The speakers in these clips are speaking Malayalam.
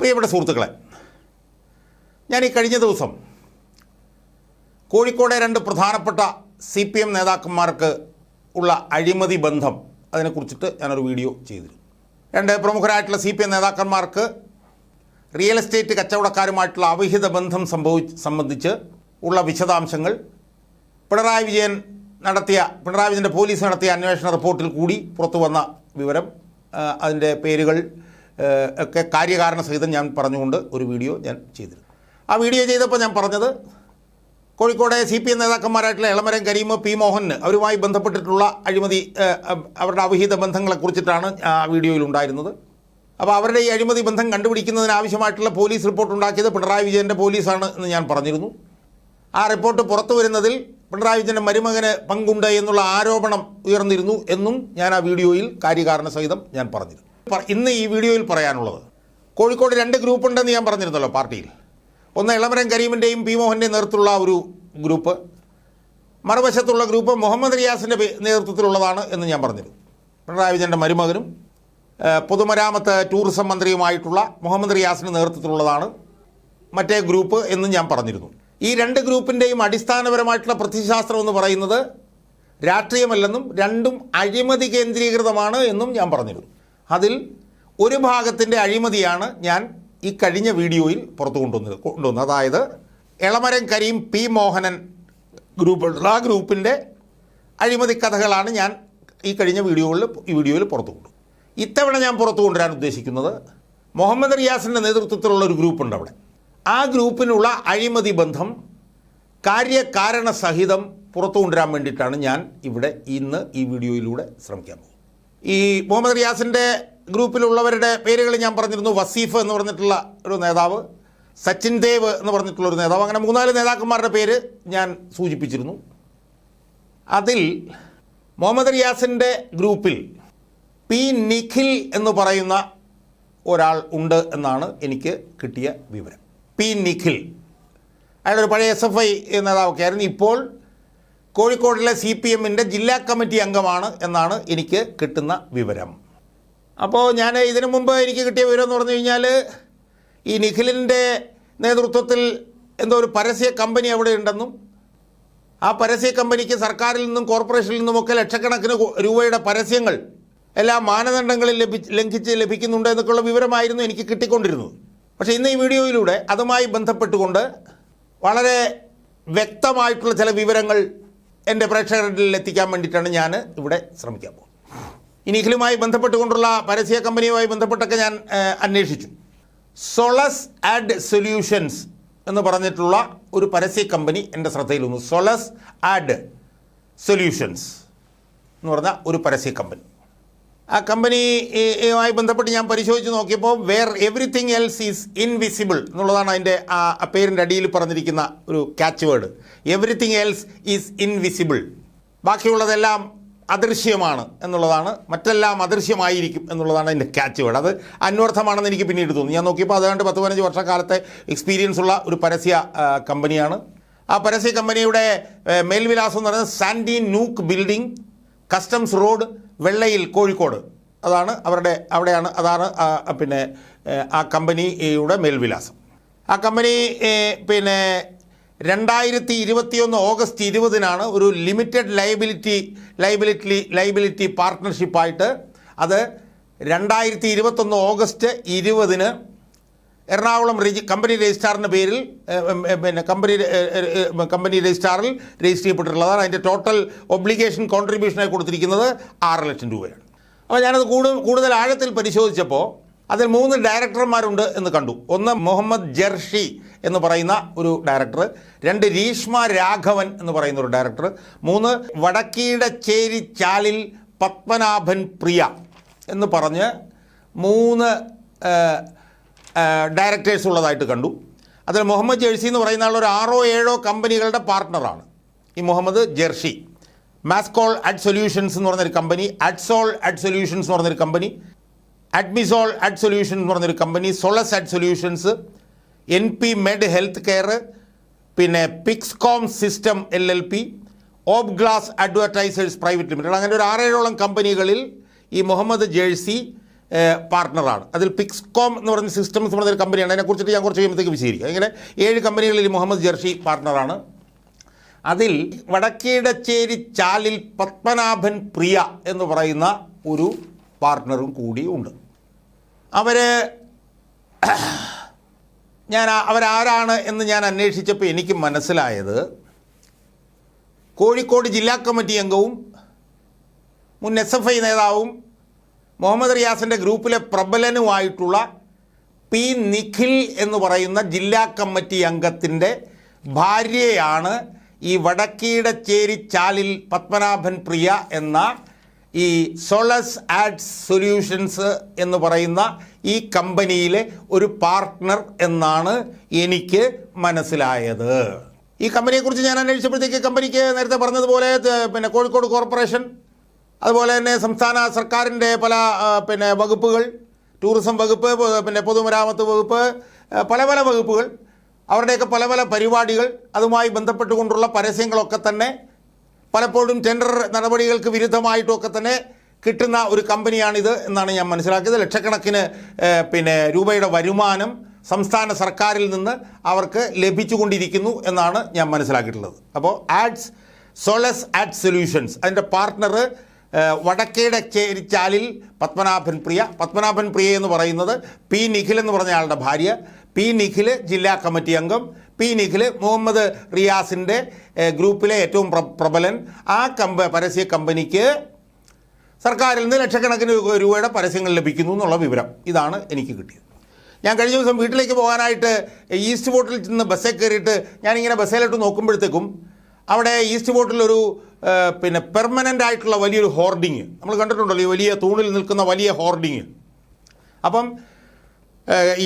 പ്രിയപ്പെട്ട സുഹൃത്തുക്കളെ ഞാൻ ഈ കഴിഞ്ഞ ദിവസം കോഴിക്കോടെ രണ്ട് പ്രധാനപ്പെട്ട സി പി എം നേതാക്കന്മാർക്ക് ഉള്ള അഴിമതി ബന്ധം അതിനെക്കുറിച്ചിട്ട് ഞാനൊരു വീഡിയോ ചെയ്തിരുന്നു. രണ്ട് പ്രമുഖരായിട്ടുള്ള സി പി എം നേതാക്കന്മാർക്ക് റിയൽ എസ്റ്റേറ്റ് കച്ചവടക്കാരുമായിട്ടുള്ള അവിഹിത ബന്ധം സംഭവി സംബന്ധിച്ച് ഉള്ള വിശദാംശങ്ങൾ പിണറായി വിജയൻ നടത്തിയ പിണറായി വിജയന്റെ പോലീസ് നടത്തിയ അന്വേഷണ റിപ്പോർട്ടിൽ കൂടി പുറത്തു വന്ന വിവരം അതിന്റെ പേരുകൾ ഒക്കെ കാര്യകാരണ സഹിതം ഞാൻ പറഞ്ഞുകൊണ്ട് ഒരു വീഡിയോ ഞാൻ ചെയ്തിരുന്നു. ആ വീഡിയോ ചെയ്തപ്പോൾ ഞാൻ പറഞ്ഞത് കോഴിക്കോടെ സി പി എം നേതാക്കന്മാരായിട്ടുള്ള എളമരം കരീം പി മോഹന് അവരുമായി ബന്ധപ്പെട്ടിട്ടുള്ള അഴിമതി അവരുടെ അവിഹിത ബന്ധങ്ങളെക്കുറിച്ചിട്ടാണ് ആ വീഡിയോയിൽ ഉണ്ടായിരുന്നത്. അപ്പോൾ അവരുടെ ഈ അഴിമതി ബന്ധം കണ്ടുപിടിക്കുന്നതിന് ആവശ്യമായിട്ടുള്ള പോലീസ് റിപ്പോർട്ട് ഉണ്ടാക്കിയത് പിണറായി വിജയന്റെ പോലീസാണ് എന്ന് ഞാൻ പറഞ്ഞിരുന്നു. ആ റിപ്പോർട്ട് പുറത്തു വരുന്നതിൽ പിണറായി വിജയന്റെ മരുമകന് പങ്കുണ്ട് എന്നുള്ള ആരോപണം ഉയർന്നിരുന്നു എന്നും ഞാൻ ആ വീഡിയോയിൽ കാര്യകാരണ സഹിതം ഞാൻ പറഞ്ഞിരുന്നു. ഇന്ന് ഈ വീഡിയോയിൽ പറയാനുള്ളത്. കോഴിക്കോട് രണ്ട് ഗ്രൂപ്പ് ഉണ്ടെന്ന് ഞാൻ പറഞ്ഞിരുന്നല്ലോ പാർട്ടിയിൽ. ഒന്ന് ഇളമരം കരീമിന്റെയും പി മോഹന്റെയും നേതൃത്വത്തിലുള്ള ഒരു ഗ്രൂപ്പ്. മറുവശത്തുള്ള ഗ്രൂപ്പ് മുഹമ്മദ് റിയാസിന്റെ നേതൃത്വത്തിലുള്ളതാണ് എന്ന് ഞാൻ പറഞ്ഞിരുന്നു. പിണറായി വിജയന്റെ മരുമകനും പൊതുമരാമത്ത് ടൂറിസം മന്ത്രിയുമായിട്ടുള്ള മുഹമ്മദ് റിയാസിന്റെ നേതൃത്വത്തിലുള്ളതാണ് മറ്റേ ഗ്രൂപ്പ് എന്ന് ഞാൻ പറഞ്ഞിരുന്നു. ഈ രണ്ട് ഗ്രൂപ്പിന്റെയും അടിസ്ഥാനപരമായിട്ടുള്ള പ്രത്യശാസ്ത്രം എന്ന് പറയുന്നത് രാഷ്ട്രീയമല്ലെന്നും രണ്ടും അഴിമതി കേന്ദ്രീകൃതമാണ് എന്നും ഞാൻ പറഞ്ഞിരുന്നു. അതിൽ ഒരു ഭാഗത്തിന്റെ അഴിമതിയാണ് ഞാൻ ഈ കഴിഞ്ഞ വീഡിയോയിൽ പുറത്തു കൊണ്ടുവന്നത് കൊണ്ടുവന്നത്. അതായത് എളമരം കരീം പി മോഹനൻ ഗ്രൂപ്പ് ആ ഗ്രൂപ്പിന്റെ അഴിമതി കഥകളാണ് ഞാൻ ഈ കഴിഞ്ഞ വീഡിയോകളിൽ ഈ വീഡിയോയിൽ പുറത്തു കൊണ്ടു. ഇത്തവണ ഞാൻ പുറത്തു കൊണ്ടുവരാൻ ഉദ്ദേശിക്കുന്നത് മുഹമ്മദ് റിയാസിന്റെ നേതൃത്വത്തിലുള്ള ഒരു ഗ്രൂപ്പുണ്ട് അവിടെ. ആ ഗ്രൂപ്പിനുള്ള അഴിമതി ബന്ധം കാര്യകാരണ സഹിതം പുറത്തു കൊണ്ടുവരാൻ വേണ്ടിയിട്ടാണ് ഞാൻ ഇവിടെ ഇന്ന് ഈ വീഡിയോയിലൂടെ ശ്രമിക്കാൻ പോകുന്നത്. ഈ മുഹമ്മദ് റിയാസിന്റെ ഗ്രൂപ്പിലുള്ളവരുടെ പേരുകൾ ഞാൻ പറഞ്ഞിരുന്നു വസീഫ് എന്ന് പറഞ്ഞിട്ടുള്ള ഒരു നേതാവ് സച്ചിൻ ദേവ് എന്ന് പറഞ്ഞിട്ടുള്ള ഒരു നേതാവ് അങ്ങനെ മൂന്നാൽ നേതാക്കന്മാരുടെ പേര് ഞാൻ സൂചിപ്പിച്ചിരുന്നു. അതിൽ മുഹമ്മദ് റിയാസിന്റെ ഗ്രൂപ്പിൽ പി നിഖിൽ എന്ന് പറയുന്ന ഒരാൾ ഉണ്ട് എന്നാണ് എനിക്ക് കിട്ടിയ വിവരം. പി നിഖിൽ. അയാളൊരു പഴയ എസ് എഫ് ഐ നേതാവൊക്കെ ആയിരുന്നു ഇപ്പോൾ കോഴിക്കോടിലെ സി പി എമ്മിന്റെ ജില്ലാ കമ്മിറ്റി അംഗമാണ് എന്നാണ് എനിക്ക് കിട്ടുന്ന വിവരം. അപ്പോൾ ഞാൻ ഇതിനു മുമ്പ് എനിക്ക് കിട്ടിയ വിവരം എന്ന് പറഞ്ഞു കഴിഞ്ഞാൽ ഈ നിഖിലിന്റെ നേതൃത്വത്തിൽ എന്തോ ഒരു പരസ്യ കമ്പനി അവിടെ ഉണ്ടെന്നും ആ പരസ്യ കമ്പനിക്ക് സർക്കാരിൽ നിന്നും കോർപ്പറേഷനിൽ നിന്നുമൊക്കെ ലക്ഷക്കണക്കിന് രൂപയുടെ പരസ്യങ്ങൾ എല്ലാ മാനദണ്ഡങ്ങളിൽ ലഭി ലംഘിച്ച് ലഭിക്കുന്നുണ്ട് എന്നൊക്കെയുള്ള വിവരമായിരുന്നു എനിക്ക് കിട്ടിക്കൊണ്ടിരുന്നത്. പക്ഷേ ഇന്ന് ഈ വീഡിയോയിലൂടെ അതുമായി ബന്ധപ്പെട്ടുകൊണ്ട് വളരെ വ്യക്തമായിട്ടുള്ള ചില വിവരങ്ങൾ എന്റെ പ്രേക്ഷകരിൽ എത്തിക്കാൻ വേണ്ടിയിട്ടാണ് ഞാൻ ഇവിടെ ശ്രമിക്കാൻ പോകുന്നത്. ഇനി നിഖിലുമായി ബന്ധപ്പെട്ടുകൊണ്ടുള്ള പരസ്യ കമ്പനിയുമായി ബന്ധപ്പെട്ടൊക്കെ ഞാൻ അന്വേഷിച്ചു. സൊളസ് ആഡ് സൊല്യൂഷൻസ് എന്ന് പറഞ്ഞിട്ടുള്ള ഒരു പരസ്യ കമ്പനി എന്റെ ശ്രദ്ധയിൽ വന്നു സൊളസ് ആഡ് സൊല്യൂഷൻസ് എന്ന് പറഞ്ഞ ഒരു പരസ്യ കമ്പനി. ആ കമ്പനിയുമായി ബന്ധപ്പെട്ട് ഞാൻ പരിശോധിച്ച് നോക്കിയപ്പോൾ where everything else is invisible എന്നുള്ളതാണ് അതിന്റെ ആ പേരിന്റെ അടിയിൽ പറഞ്ഞിരിക്കുന്ന ഒരു catch word. Everything else is invisible. ബാക്കിയുള്ളതെല്ലാം അദൃശ്യമാണ് എന്നുള്ളതാണ്. മറ്റെല്ലാം അദൃശ്യമായിരിക്കും എന്നുള്ളതാണ് അതിന്റെ ക്യാച്ച് വേർഡ്. അത് അന്വർത്ഥമാണെന്ന് എനിക്ക് പിന്നീട് തോന്നി. ഞാൻ നോക്കിയപ്പോൾ അതുകൊണ്ട് പത്ത് പതിനഞ്ച് വർഷക്കാലത്തെ എക്സ്പീരിയൻസ് ഉള്ള ഒരു പരസ്യ കമ്പനിയാണ്. ആ പരസ്യ കമ്പനിയുടെ മേൽവിലാസം എന്ന് പറയുന്നത് Sandy Nook building customs road Vellayil Kozhikode. അതാണ് അവരുടെ അവിടെയാണ് അതാണ് പിന്നെ ആ കമ്പനിയുടെ മേൽവിലാസം. ആ കമ്പനി പിന്നെ രണ്ടായിരത്തി ഇരുപത്തിയൊന്ന് ഓഗസ്റ്റ് ഇരുപതിനാണ് ഒരു ലിമിറ്റഡ് ലയബിലിറ്റി ലയബിലിറ്റി ലയബിലിറ്റി പാർട്ട്ണർഷിപ്പായിട്ട് അത് രണ്ടായിരത്തി ഇരുപത്തൊന്ന് ഓഗസ്റ്റ് ഇരുപതിന് എറണാകുളം രജി കമ്പനി രജിസ്ട്രാറിന്റെ പേരിൽ പിന്നെ കമ്പനി കമ്പനി രജിസ്ട്രാറിൽ രജിസ്റ്റർ ചെയ്യപ്പെട്ടിട്ടുള്ളതാണ്. അതിന്റെ ടോട്ടൽ ഒബ്ലിഗേഷൻ കോൺട്രിബ്യൂഷനായി കൊടുത്തിരിക്കുന്നത് ആറ് ലക്ഷം രൂപയാണ്. അപ്പോൾ ഞാനത് കൂടുതൽ കൂടുതൽ ആഴത്തിൽ പരിശോധിച്ചപ്പോൾ അതിൽ മൂന്ന് ഡയറക്ടർമാരുണ്ട് എന്ന് കണ്ടു. ഒന്ന് മുഹമ്മദ് ജർഷി എന്ന് പറയുന്ന ഒരു ഡയറക്ടർ രണ്ട് രീഷ്മ രാഘവൻ എന്ന് പറയുന്ന ഒരു ഡയറക്ടർ മൂന്ന് വടക്കീടച്ചേരി ചാലിൽ പത്മനാഭൻ പ്രിയ എന്ന് പറഞ്ഞ് മൂന്ന് ഡയറക്ടേഴ്സ് ഉള്ളതായിട്ട് കണ്ടു. അതിൽ മുഹമ്മദ് ജേഴ്സി എന്ന് പറയുന്ന ആൾ ഒരു ആറോ ഏഴോ കമ്പനികളുടെ പാർട്ട്ണറാണ് ഈ മുഹമ്മദ് ജെർഷി മാസ്കോൾ അഡ് സൊല്യൂഷൻസ് എന്ന് പറഞ്ഞൊരു കമ്പനി അഡ്സോൾ അഡ് സൊല്യൂഷൻസ് എന്ന് പറഞ്ഞൊരു കമ്പനി അഡ്മിസോൾ അഡ് സൊല്യൂഷൻ എന്ന് പറഞ്ഞൊരു company Solace ad solutions N P med health care പിന്നെ Pixcom system L L P ഓബ് glass advertisers private limited അങ്ങനെ ഒരു ആറേഴോളം കമ്പനികളിൽ ഈ മുഹമ്മദ് ജേഴ്സി പാർട്ട്ണറാണ് അതിൽ പിക്സ്കോം എന്ന് പറഞ്ഞ സിസ്റ്റംസ് എന്ന് പറഞ്ഞൊരു കമ്പനിയാണ് അതിനെക്കുറിച്ചിട്ട് ഞാൻ കുറച്ച് കഴിയുമ്പോഴത്തേക്ക് വിശദീകരിക്കും. ഇങ്ങനെ ഏഴ് കമ്പനികളിൽ മുഹമ്മദ് ജർഷി പാർട്ട്ണറാണ് അതിൽ വടക്കേടച്ചേരി ചാലിൽ പത്മനാഭൻ പ്രിയ എന്ന് പറയുന്ന ഒരു പാർട്ട്ണറും കൂടി ഉണ്ട്. അവർ ഞാൻ അവരാരാണ് എന്ന് ഞാൻ അന്വേഷിച്ചപ്പോൾ എനിക്ക് മനസ്സിലായത് കോഴിക്കോട് ജില്ലാ കമ്മിറ്റി അംഗവും മുൻ എസ് എഫ് ഐ നേതാവും മുഹമ്മദ് റിയാസിന്റെ ഗ്രൂപ്പിലെ പ്രബലനുമായിട്ടുള്ള പി നിഖിൽ എന്ന് പറയുന്ന ജില്ലാ കമ്മിറ്റി അംഗത്തിന്റെ ഭാര്യയാണ് ഈ വടക്കീടച്ചേരി ചാലിൽ പത്മനാഭൻ പ്രിയ എന്ന ഈ സോളസ് ആഡ്സ് സൊല്യൂഷൻസ് എന്ന് പറയുന്ന ഈ കമ്പനിയിലെ ഒരു പാർട്ട്ണർ എന്നാണ് എനിക്ക് മനസ്സിലായത്. ഈ കമ്പനിയെക്കുറിച്ച് ഞാൻ അന്വേഷിച്ചപ്പോഴത്തേക്ക് കമ്പനിക്ക് നേരത്തെ പറഞ്ഞതുപോലെ പിന്നെ കോഴിക്കോട് കോർപ്പറേഷൻ അതുപോലെ തന്നെ സംസ്ഥാന സർക്കാരിന്റെ പല പിന്നെ വകുപ്പുകൾ ടൂറിസം വകുപ്പ് പിന്നെ പൊതുമരാമത്ത് വകുപ്പ് പല പല വകുപ്പുകൾ അവരുടെയൊക്കെ പല പല പരിപാടികൾ അതുമായി ബന്ധപ്പെട്ടുകൊണ്ടുള്ള പരസ്യങ്ങളൊക്കെ തന്നെ പലപ്പോഴും ടെൻഡർ നടപടികൾക്ക് വിരുദ്ധമായിട്ടുമൊക്കെ തന്നെ കിട്ടുന്ന ഒരു കമ്പനിയാണിത് എന്നാണ് ഞാൻ മനസ്സിലാക്കിയത്. ലക്ഷക്കണക്കിന് പിന്നെ രൂപയുടെ വരുമാനം സംസ്ഥാന സർക്കാരിൽ നിന്ന് അവർക്ക് ലഭിച്ചുകൊണ്ടിരിക്കുന്നു എന്നാണ് ഞാൻ മനസ്സിലാക്കിയിട്ടുള്ളത്. അപ്പോൾ ആഡ്സ് സോളസ് ആഡ് സൊല്യൂഷൻസ് അതിന്റെ പാർട്ട്ണർ വടക്കേടെ ചേരിച്ചാലിൽ പത്മനാഭൻ പ്രിയ. പത്മനാഭൻ പ്രിയ എന്ന് പറയുന്നത് പി നിഖിൽ എന്ന് പറഞ്ഞ ആളുടെ ഭാര്യ. പി നിഖിൽ ജില്ലാ കമ്മിറ്റി അംഗം. പി നിഖിൽ മുഹമ്മദ് റിയാസിന്റെ ഗ്രൂപ്പിലെ ഏറ്റവും പ്രബലൻ. ആ കമ്പ പരസ്യ കമ്പനിക്ക് സർക്കാരിൽ നിന്ന് ലക്ഷക്കണക്കിന് രൂപയുടെ പരസ്യങ്ങൾ ലഭിക്കുന്നു എന്നുള്ള വിവരം. ഇതാണ് എനിക്ക് കിട്ടിയത്. ഞാൻ കഴിഞ്ഞ ദിവസം വീട്ടിലേക്ക് പോകാനായിട്ട് ഈസ്റ്റ് ബോട്ടിൽ നിന്ന് ബസ്സിൽ കയറിയിട്ട് ഞാനിങ്ങനെ ബസ്സിലോട്ട് നോക്കുമ്പോഴത്തേക്കും അവിടെ ഈസ്റ്റ് ബോട്ടിലൊരു പിന്നെ പെർമനന്റ് ആയിട്ടുള്ള വലിയൊരു ഹോർഡിങ് നമ്മൾ കണ്ടിട്ടുണ്ടല്ലോ ഈ വലിയ തൂണിൽ നിൽക്കുന്ന വലിയ ഹോർഡിങ് അപ്പം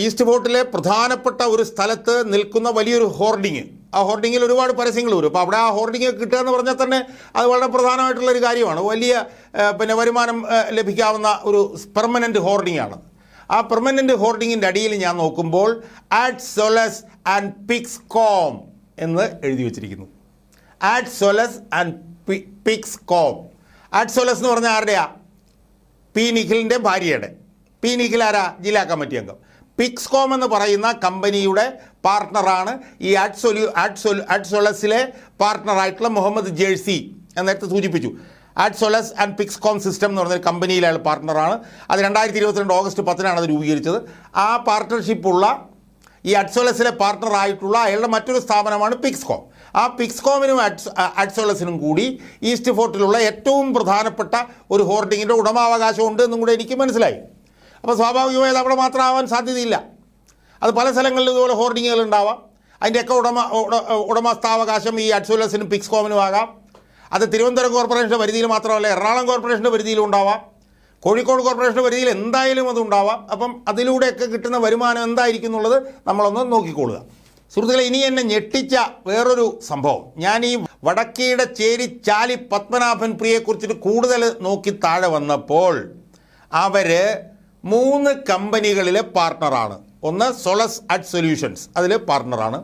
ഈസ്റ്റ് ഫോർട്ടിലെ പ്രധാനപ്പെട്ട ഒരു സ്ഥലത്ത് നിൽക്കുന്ന വലിയൊരു ഹോർഡിങ് ആ ഹോർഡിങ്ങിൽ ഒരുപാട് പരസ്യങ്ങൾ വരും. അപ്പോൾ അവിടെ ആ ഹോർഡിങ് കിട്ടുക എന്ന് പറഞ്ഞാൽ തന്നെ അത് വളരെ പ്രധാനമായിട്ടുള്ള ഒരു കാര്യമാണ്. വലിയ പിന്നെ വരുമാനം ലഭിക്കാവുന്ന ഒരു പെർമനന്റ് ഹോർഡിംഗ് ആണ്. ആ പെർമനന്റ് ഹോർഡിങ്ങിന്റെ അടിയിൽ ഞാൻ നോക്കുമ്പോൾ ad Solace and Pix com എന്ന് എഴുതി വച്ചിരിക്കുന്നു. Ad Solace and Pix com. Ad solace എന്ന് പറഞ്ഞാൽ ആരുടെയാ? പി നിഖിലിന്റെ ഭാര്യയുടെ. പി നിഖിൽ ആരാ? ജില്ലാ കമ്മിറ്റി അംഗം. പിക്സ്കോം എന്ന് പറയുന്ന കമ്പനിയുടെ പാർട്ട്ണറാണ് ഈ അഡ്സൊല്യൂ അഡ്സൊൽ അഡ്സൊളസിലെ പാർട്ട്ണറായിട്ടുള്ള മുഹമ്മദ് ജേഴ്സി നേരത്തെ സൂചിപ്പിച്ചു. അഡ്സൊലസ് ആൻഡ് പിക്സ്കോം സിസ്റ്റം എന്ന് പറഞ്ഞൊരു കമ്പനിയിലെ അയാൾ പാർട്ട്ണറാണ് അത് രണ്ടായിരത്തി ഇരുപത്തിരണ്ട് ഓഗസ്റ്റ് പത്തിനാണ് അത് രൂപീകരിച്ചത്. ആ പാർട്ട്ണർഷിപ്പുള്ള ഈ അഡ്സോളസിലെ പാർട്ട്ണറായിട്ടുള്ള അയാളുടെ മറ്റൊരു സ്ഥാപനമാണ് പിക്സ്കോം ആ പിക്സ്കോമിനും അഡ്സ് അഡ്സോളസിനും കൂടി ഈസ്റ്റ് ഫോർട്ടിലുള്ള ഏറ്റവും പ്രധാനപ്പെട്ട ഒരു ഹോർഡിങ്ങിന്റെ ഉടമാവകാശമുണ്ട് എന്നും കൂടെ എനിക്ക് മനസ്സിലായി. അപ്പോൾ സ്വാഭാവികമായത് അവിടെ മാത്രം ആവാൻ സാധ്യതയില്ല. അത് പല സ്ഥലങ്ങളിലും ഇതുപോലെ ഹോർഡിങ്ങുകൾ ഉണ്ടാവാം. അതിന്റെയൊക്കെ ഉടമ ഉടമസ്ഥാവകാശം ഈ അഡ്സോലസിനും പിക്സ്കോമിനും ആകാം. അത് തിരുവനന്തപുരം കോർപ്പറേഷന്റെ പരിധിയിൽ മാത്രമല്ല എറണാകുളം കോർപ്പറേഷന്റെ പരിധിയിലും ഉണ്ടാവാം. കോഴിക്കോട് കോർപ്പറേഷന്റെ പരിധിയിൽ എന്തായാലും അത് ഉണ്ടാവാം. അപ്പം അതിലൂടെയൊക്കെ കിട്ടുന്ന വരുമാനം എന്തായിരിക്കും എന്നുള്ളത് നമ്മളൊന്ന് നോക്കിക്കൊള്ളുക. സുഹൃത്തുക്കളെ ഇനി എന്നെ ഞെട്ടിച്ച വേറൊരു സംഭവം. ഞാൻ ഈ വടക്കേടെ ചേരി ചാലി പത്മനാഭൻ പ്രിയെക്കുറിച്ചിട്ട് കൂടുതൽ നോക്കി താഴെ വന്നപ്പോൾ അവർ മൂന്ന് കമ്പനികളിലെ പാർട്ട്ണറാണ് ഒന്ന് സോളസ് അഡ് സൊല്യൂഷൻസ് അതിൽ പാർട്ട്ണറാണ്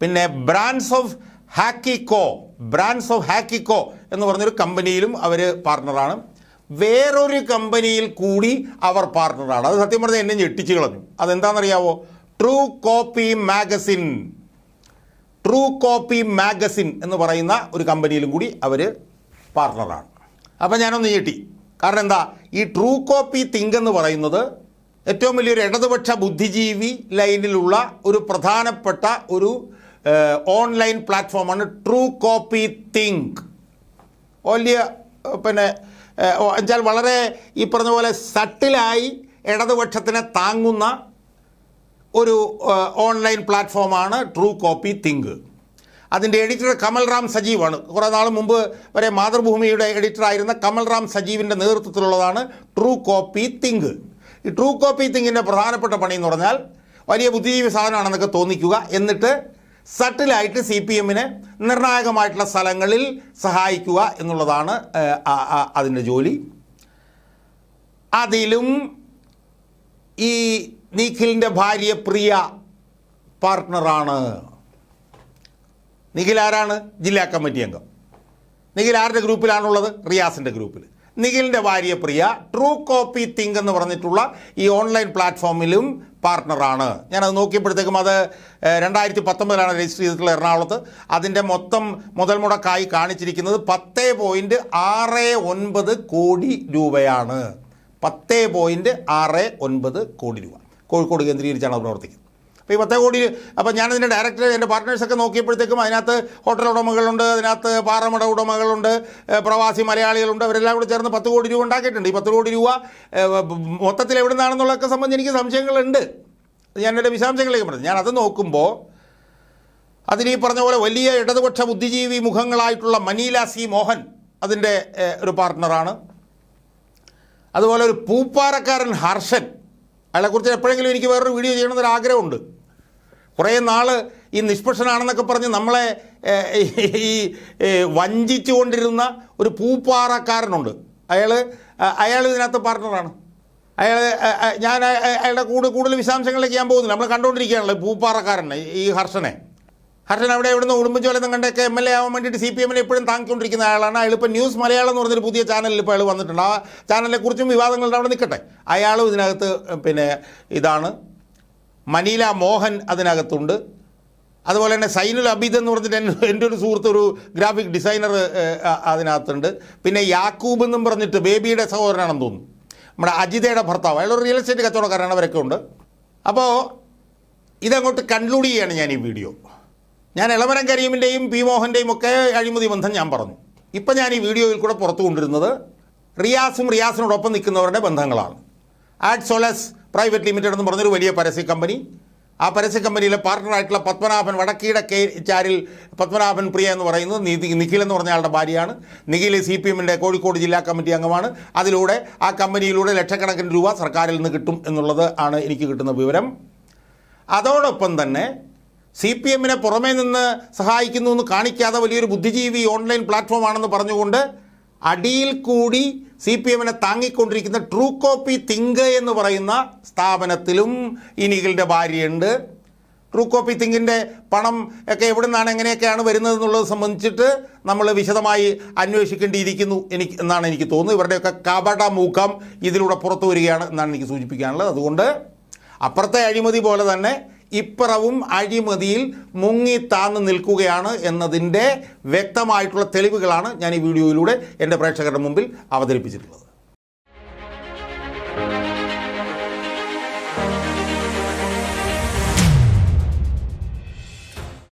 പിന്നെ ബ്രാൻഡ്സ് ഓഫ് ഹാക്കിക്കോ ബ്രാൻഡ്സ് ഓഫ് ഹാക്കിക്കോ എന്ന് പറഞ്ഞൊരു കമ്പനിയിലും അവർ പാർട്ട്ണറാണ് വേറൊരു കമ്പനിയിൽ കൂടി അവർ പാർട്ട്ണറാണ് അത് സത്യം പറഞ്ഞാൽ എന്നെ ഞെട്ടിച്ച് കളഞ്ഞു. അതെന്താണെന്നറിയാവോ? True copy magazine true copy magazine എന്ന് പറയുന്ന ഒരു കമ്പനിയിലും കൂടി അവർ പാർട്ട്ണറാണ് അപ്പം ഞാനൊന്ന് ഞെട്ടി. കാരണം എന്താ? ഈ ട്രൂ കോപ്പി തിങ്ക് എന്ന് പറയുന്നത് ഏറ്റവും വലിയൊരു ഇടതുപക്ഷ ബുദ്ധിജീവി ലൈനിലുള്ള ഒരു പ്രധാനപ്പെട്ട ഒരു ഓൺലൈൻ പ്ലാറ്റ്ഫോമാണ് ട്രൂ കോപ്പി തിങ്ക് വലിയ പിന്നെ എന്നുവെച്ചാൽ വളരെ ഈ പറഞ്ഞ പോലെ സട്ടിലായി ഇടതുപക്ഷത്തിനെ താങ്ങുന്ന ഒരു ഓൺലൈൻ പ്ലാറ്റ്ഫോമാണ് ട്രൂ കോപ്പി തിങ്ക് അതിന്റെ എഡിറ്റർ കമൽറാം സജീവാണ്. കുറേ നാൾ മുമ്പ് വരെ മാതൃഭൂമിയുടെ എഡിറ്ററായിരുന്ന കമൽ റാം സജീവിന്റെ നേതൃത്വത്തിലുള്ളതാണ് ട്രൂ കോപ്പി തിങ്ക് ഈ ട്രൂ കോപ്പി തിങ്കിന്റെ പ്രധാനപ്പെട്ട പണി എന്ന് പറഞ്ഞാൽ വലിയ ബുദ്ധിജീവി സാധനമാണെന്നൊക്കെ തോന്നിക്കുക. എന്നിട്ട് സട്ടിലായിട്ട് സി പി എമ്മിനെ നിർണായകമായിട്ടുള്ള സ്ഥലങ്ങളിൽ സഹായിക്കുക എന്നുള്ളതാണ് അതിന്റെ ജോലി. അതിലും ഈ നിഖിലിന്റെ ഭാര്യ പ്രിയ പാർട്ട്ണറാണ്. നിഖിൽ ആരാണ്? ജില്ലാ കമ്മിറ്റി അംഗം. നിഖിൽ ആരുടെ ഗ്രൂപ്പിലാണുള്ളത്? റിയാസിന്റെ ഗ്രൂപ്പിൽ നിഖിലിന്റെ ഭാര്യ പ്രിയ ട്രൂ കോപ്പി തിങ്ക് എന്ന് പറഞ്ഞിട്ടുള്ള ഈ ഓൺലൈൻ പ്ലാറ്റ്ഫോമിലും പാർട്ട്ണറാണ്. ഞാനത് നോക്കിയപ്പോഴത്തേക്കും അത് രണ്ടായിരത്തി പത്തൊമ്പതിലാണ് രജിസ്റ്റർ ചെയ്തിട്ടുള്ള എറണാകുളത്ത്. അതിന്റെ മൊത്തം മുതൽ മുടക്കായി കാണിച്ചിരിക്കുന്നത് പത്ത് പോയിന്റ് ആറ് ഒൻപത് കോടി രൂപയാണ്. പത്ത് പോയിന്റ് ആറ് ഒൻപത് കോടി രൂപ. കോഴിക്കോട് കേന്ദ്രീകരിച്ചാണ് പ്രവർത്തിക്കുന്നത്. അപ്പോൾ ഈ പത്തേ കോടി അപ്പോൾ ഞാനതിന്റെ ഡയറക്ടർ എന്റെ പാർട്ട്നേഴ്സൊക്കെ നോക്കിയപ്പോഴത്തേക്കും അതിനകത്ത് ഹോട്ടൽ ഉടമകളുണ്ട് അതിനകത്ത് പാറമട ഉടമകളുണ്ട് പ്രവാസി മലയാളികളുണ്ട് അവരെല്ലാം കൂടെ ചേർന്ന് പത്ത് കോടി രൂപ ഉണ്ടാക്കിയിട്ടുണ്ട്. ഈ പത്ത് കോടി രൂപ മൊത്തത്തിൽ എവിടെ നിന്നാണെന്നുള്ളതൊക്കെ സംബന്ധിച്ച് എനിക്ക് സംശയങ്ങളുണ്ട്. ഞാൻ എന്റെ വിശദാംശങ്ങളിലേക്ക് പറഞ്ഞു. ഞാൻ നോക്കുമ്പോൾ അതിന് ഈ പറഞ്ഞ പോലെ വലിയ ഇടതുപക്ഷ ബുദ്ധിജീവി മുഖങ്ങളായിട്ടുള്ള മനീല സി മോഹൻ അതിന്റെ ഒരു പാർട്ട്ണറാണ്. അതുപോലെ ഒരു പൂപ്പാറക്കാരൻ ഹർഷൻ അയാളെക്കുറിച്ച് എപ്പോഴെങ്കിലും എനിക്ക് വേറൊരു വീഡിയോ ചെയ്യണമെന്നൊരു ആഗ്രഹമുണ്ട് കുറേ നാൾ ഈ നിഷ്പക്ഷനാണെന്നൊക്കെ പറഞ്ഞ് നമ്മളെ ഈ വഞ്ചിച്ചുകൊണ്ടിരുന്ന ഒരു പൂപ്പാറക്കാരനുണ്ട്. അയാൾ അയാൾ ഇതിനകത്ത് പാർട്ട്ണറാണ് അയാൾ ഞാൻ അയ- അയ- അയാളുടെ കൂടുതൽ കൂടുതൽ വിശദാംശങ്ങളിലേക്ക് ഞാൻ പോകുന്നില്ല. നമ്മൾ കണ്ടുകൊണ്ടിരിക്കുകയാണല്ലോ പൂപ്പാറക്കാരനെ ഈ ഹർഷനെ. ഹർഷൻ അവിടെ ഇവിടുന്ന് ഉടുമ്പൻചോലെന്ന് കണ്ടൊക്കെ എം എൽ എ ആവാൻ വേണ്ടിയിട്ട് സി പി എമ്മിനെ എപ്പോഴും താങ്ങിക്കൊണ്ടിരിക്കുന്ന ആളാണ്. അയാൾ ഇപ്പോൾ ന്യൂസ് മലയാളം എന്ന് പറഞ്ഞൊരു പുതിയ ചാനലിൽ ഇപ്പോൾ അയാൾ വന്നിട്ടുണ്ട്. ആ ചാനലിനെ കുറിച്ചും വിവാദങ്ങളുടെ അവിടെ നിൽക്കട്ടെ. അയാളും ഇതിനകത്ത് പിന്നെ ഇതാണ്. മനീല മോഹൻ അതിനകത്തുണ്ട്. അതുപോലെ തന്നെ സൈനുൽ അബീദ് എന്ന് പറഞ്ഞിട്ട് എന്റെ എന്റെ ഒരു സുഹൃത്ത് ഒരു ഗ്രാഫിക് ഡിസൈനർ അതിനകത്തുണ്ട്. പിന്നെ യാക്കൂബ് എന്നും പറഞ്ഞിട്ട് ബേബിയുടെ സഹോദരനാണെന്ന് തോന്നുന്നു. നമ്മുടെ അജിതയുടെ ഭർത്താവ്. അയാൾ റിയൽ എസ്റ്റേറ്റ് കച്ചവടക്കാരാണ് അവരൊക്കെ ഉണ്ട്. അപ്പോൾ ഇതങ്ങോട്ട് കൺക്ലൂഡ് ചെയ്യാണ് ഞാൻ ഈ വീഡിയോ. ഞാൻ ഇളമരം കരീമിന്റെയും പി മോഹന്റെയും ഒക്കെ അഴിമതി ബന്ധം ഞാൻ പറഞ്ഞു. ഇപ്പം ഞാൻ ഈ വീഡിയോയിൽ കൂടെ പുറത്തു കൊണ്ടിരുന്നത് റിയാസും റിയാസിനോടൊപ്പം നിൽക്കുന്നവരുടെ ബന്ധങ്ങളാണ്. ആഡ് സോലസ് പ്രൈവറ്റ് ലിമിറ്റഡ് എന്ന് പറഞ്ഞൊരു വലിയ പരസ്യ കമ്പനി. ആ പരസ്യ കമ്പനിയിലെ പാർട്ട്ണറായിട്ടുള്ള പത്മനാഭൻ വടക്കീടെ കെ ചാരിൽ പത്മനാഭൻ പ്രിയ എന്ന് പറയുന്നത് നിധി നിഖിൽ എന്ന് പറഞ്ഞ ആളുടെ ഭാര്യയാണ്. നിഖിൽ സി പി എമ്മിന്റെ കോഴിക്കോട് ജില്ലാ കമ്മിറ്റി അംഗമാണ്. അതിലൂടെ ആ കമ്പനിയിലൂടെ ലക്ഷക്കണക്കിന് രൂപ സർക്കാരിൽ നിന്ന് കിട്ടും എന്നുള്ളത് ആണ് എനിക്ക് കിട്ടുന്ന വിവരം. അതോടൊപ്പം തന്നെ സി പി എമ്മിനെ പുറമേ നിന്ന് സഹായിക്കുന്നു എന്ന് കാണിക്കാതെ വലിയൊരു ബുദ്ധിജീവി ഓൺലൈൻ പ്ലാറ്റ്ഫോമാണെന്ന് പറഞ്ഞുകൊണ്ട് അടിയിൽ കൂടി സി പി എമ്മിനെ താങ്ങിക്കൊണ്ടിരിക്കുന്ന ട്രൂ കോപ്പി തിങ്ക് എന്ന് പറയുന്ന സ്ഥാപനത്തിലും ഇനികളുടെ ഭാര്യയുണ്ട്. ട്രൂ കോപ്പി തിങ്കിന്റെ പണം ഒക്കെ എവിടെ നിന്നാണ് എങ്ങനെയൊക്കെയാണ് വരുന്നത് എന്നുള്ളത് സംബന്ധിച്ചിട്ട് നമ്മൾ വിശദമായി അന്വേഷിക്കേണ്ടിയിരിക്കുന്നു എനിക്ക് എന്നാണ് എനിക്ക് തോന്നുന്നത്. ഇവരുടെയൊക്കെ കപട മുഖം ഇതിലൂടെ പുറത്തു വരികയാണ് എന്നാണ് എനിക്ക് സൂചിപ്പിക്കാനുള്ളത്. അതുകൊണ്ട് അപ്പുറത്തെ അഴിമതി പോലെ തന്നെ ഇപ്പുറവും അഴിമതിയിൽ മുങ്ങി താന്ന് നിൽക്കുകയാണ് എന്നതിന്റെ വ്യക്തമായിട്ടുള്ള തെളിവുകളാണ് ഞാൻ ഈ വീഡിയോയിലൂടെ എന്റെ പ്രേക്ഷകരുടെ മുമ്പിൽ അവതരിപ്പിച്ചിട്ടുള്ളത്.